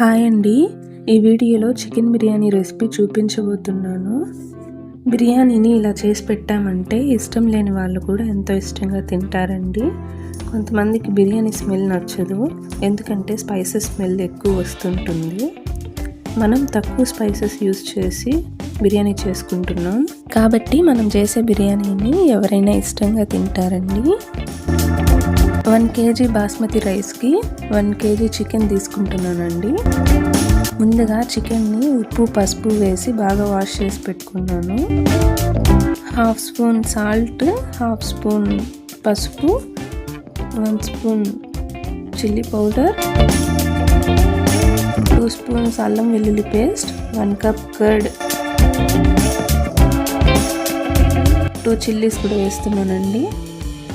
Hi అండి. ఈ వీడియోలో చికెన్ బిర్యానీ రెసిపీ చూపించబోతున్నాను. బిర్యానీని ఇలా చేసి పెట్టామంటే ఇష్టం లేని వాళ్ళు కూడా ఎంతో ఇష్టంగా తింటారండి. కొంతమందికి బిర్యానీ స్మెల్ నచ్చదు. ఎందుకంటే స్పైసెస్ స్మెల్ ఎక్కువ వస్తుంటుంది. మనం తక్కువ స్పైసెస్ యూస్ చేసి బిర్యానీ చేసుకుంటున్నాం. కాబట్టి మనం చేసే బిర్యానీని ఎవరైనా ఇష్టంగా తింటారండి. వన్ కేజీ బాస్మతి రైస్కి వన్ కేజీ చికెన్ తీసుకుంటున్నానండి. ముందుగా చికెన్ని ఉప్పు పసుపు వేసి బాగా వాష్ చేసి పెట్టుకున్నాను. Half spoon salt half spoon పసుపు one spoon chilli powder two spoons అల్లం వెల్లుల్లి paste one cup curd. Two chillies కూడా వేస్తున్నానండి.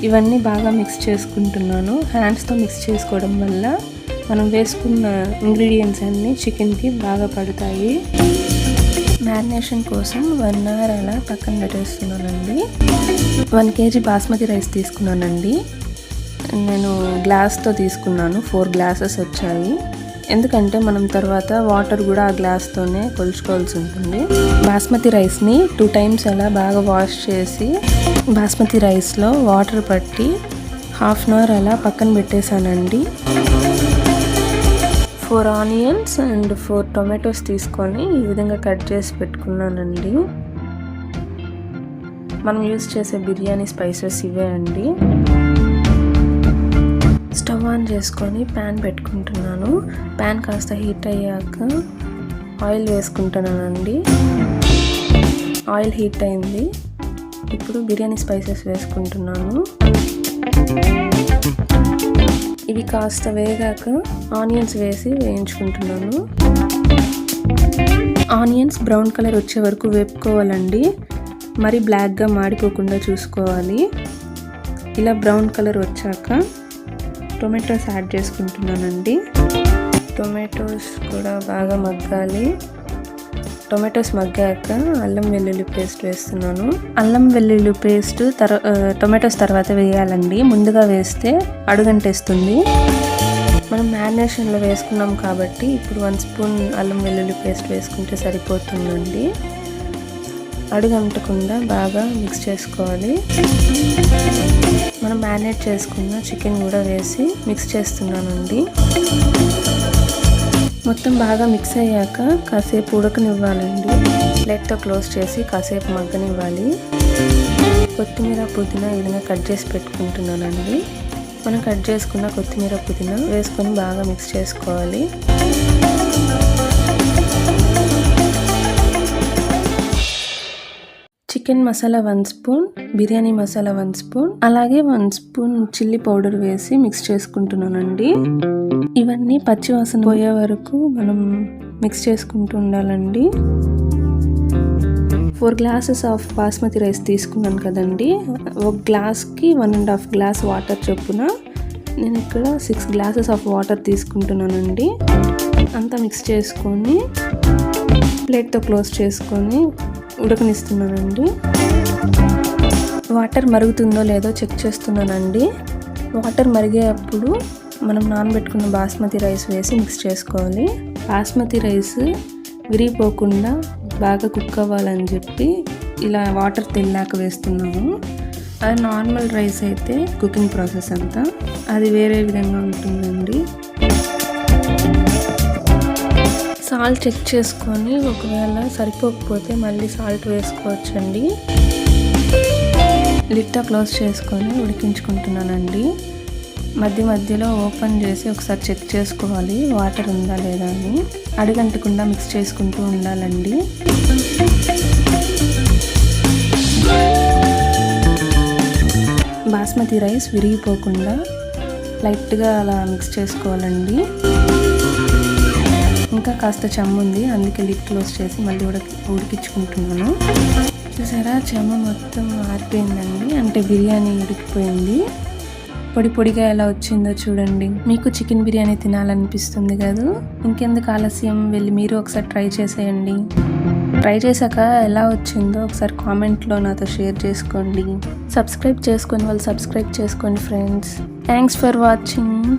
ఇవన్నీ బాగా మిక్స్ చేసుకుంటున్నాను. హ్యాండ్స్తో మిక్స్ చేసుకోవడం వల్ల మనం వేసుకున్న ఇంగ్రీడియంట్స్ అన్నీ చికెన్కి బాగా పడతాయి. మ్యారినేషన్ కోసం వన్ అవర్ అలా పక్కన పెట్టేస్తున్నానండి. వన్ కేజీ బాస్మతి రైస్ తీసుకున్నానండి. నేను గ్లాస్తో తీసుకున్నాను. ఫోర్ గ్లాసెస్ వచ్చాయి. ఎందుకంటే మనం తర్వాత వాటర్ కూడా ఆ గ్లాస్తోనే కొలుచుకోవాల్సి ఉంటుంది. బాస్మతి రైస్ని టూ టైమ్స్ అలా బాగా వాష్ చేసి బాస్మతి రైస్లో వాటర్ పట్టి హాఫ్ అన్ అవర్ అలా పక్కన పెట్టేశానండి. Four onions and four tomatoes తీసుకొని ఈ విధంగా కట్ చేసి పెట్టుకున్నానండి. మనం యూస్ చేసే బిర్యానీ స్పైసెస్ ఇవే అండి. స్టవ్ ఆన్ చేసుకొని ప్యాన్ పెట్టుకుంటున్నాను. ప్యాన్ కాస్త హీట్ అయ్యాక ఆయిల్ వేసుకుంటున్నానండి ఆయిల్ హీట్ అయింది. ఇప్పుడు బిర్యానీ స్పైసెస్ వేసుకుంటున్నాను. ఇవి కాస్త వేగాక ఆనియన్స్ వేసి వేయించుకుంటున్నాను. ఆనియన్స్ బ్రౌన్ కలర్ వచ్చే వరకు వేపుకోవాలండి. మరి బ్లాక్గా మాడిపోకుండా చూసుకోవాలి. ఇలా బ్రౌన్ కలర్ వచ్చాక టొమాటోస్ యాడ్ చేసుకుంటున్నానండి. టొమాటోస్ కూడా బాగా మగ్గాలి. టొమాటోస్ మగ్గాక అల్లం వెల్లుల్లి పేస్ట్ వేస్తున్నాను. అల్లం వెల్లుల్లి పేస్ట్ తర్ టొమాటోస్ తర్వాత వేయాలండి. ముందుగా వేస్తే అడుగంటేస్తుంది. మనం మ్యారినేషన్లో వేసుకున్నాం కాబట్టి ఇప్పుడు వన్ స్పూన్ అల్లం వెల్లుల్లి పేస్ట్ వేసుకుంటే సరిపోతుందండి. అడుగంటకుండా బాగా మిక్స్ చేసుకోవాలి. మనం మ్యారినేట్ చేసుకున్న చికెన్ కూడా వేసి మిక్స్ చేస్తున్నానండి. మొత్తం బాగా మిక్స్ అయ్యాక కాసేపు ఉడకనివ్వాలండి. ప్లేట్తో క్లోజ్ చేసి కాసేపు మగ్గనివ్వాలి. కొత్తిమీర పుదీనా ఈ విధంగా కట్ చేసి పెట్టుకుంటున్నానండి. మనం కట్ చేసుకున్న కొత్తిమీర పుదీనా వేసుకొని బాగా మిక్స్ చేసుకోవాలి. Chicken masala one spoon biryani masala one spoon అలాగే వన్ స్పూన్ చిల్లీ పౌడర్ వేసి మిక్స్ చేసుకుంటున్నానండి. ఇవన్నీ పచ్చివాసన పోయే వరకు మనం మిక్స్ చేసుకుంటూ ఉండాలండి. Four glasses of basmati rice తీసుకున్నాను కదండి. ఒక గ్లాస్కి one and half glass water చొప్పున నేను ఇక్కడ సిక్స్ గ్లాసెస్ ఆఫ్ వాటర్ తీసుకుంటున్నానండి. అంతా మిక్స్ చేసుకొని ప్లేట్తో క్లోజ్ చేసుకొని ఉడకనిస్తున్నానండి. వాటర్ మరుగుతుందో లేదో చెక్ చేస్తున్నానండి. వాటర్ మరిగేటప్పుడు మనం నానబెట్టుకున్న బాస్మతి రైస్ వేసి మిక్స్ చేసుకోవాలి. బాస్మతి రైస్ విరిగిపోకుండా బాగా కుక్ అవ్వాలని చెప్పి ఇలా వాటర్ తెల్లాక వేస్తున్నాము. అది నార్మల్ రైస్ అయితే కుకింగ్ ప్రాసెస్ అంతా. అది వేరే విధంగా ఉంటుందండి. సాల్ట్ చెక్ చేసుకొని ఒకవేళ సరిపోకపోతే మళ్ళీ సాల్ట్ వేసుకోవచ్చండి. లిట్టా క్లోజ్ చేసుకొని ఉడికించుకుంటున్నానండి. మధ్య మధ్యలో ఓపెన్ చేసి ఒకసారి చెక్ చేసుకోవాలి వాటర్ ఉందా లేదా అని. అడుగంటకుండా మిక్స్ చేసుకుంటూ ఉండాలండి. బాస్మతి రైస్ విరిగిపోకుండా లైట్గా అలా మిక్స్ చేసుకోవాలండి. ఇంకా కాస్త చెమ్మ ఉంది. అందుకే లిడ్ క్లోజ్ చేసి మళ్ళీ ఉడక ఉడికించుకుంటున్నాను. చూసారా? చెమ్మ మొత్తం ఆరిపోయిందండి. అంటే బిర్యానీ ఉడికిపోయింది. పొడి పొడిగా ఎలా వచ్చిందో చూడండి. మీకు చికెన్ బిర్యానీ తినాలనిపిస్తుంది కదా. ఇంకెందుకు ఆలస్యం? వెళ్ళి మీరు ఒకసారి ట్రై చేసేయండి. ట్రై చేశాక ఎలా వచ్చిందో ఒకసారి కామెంట్లో నాతో షేర్ చేసుకోండి. సబ్స్క్రైబ్ చేసుకొని వాళ్ళు సబ్స్క్రైబ్ చేసుకోండి ఫ్రెండ్స్. Thanks for watching.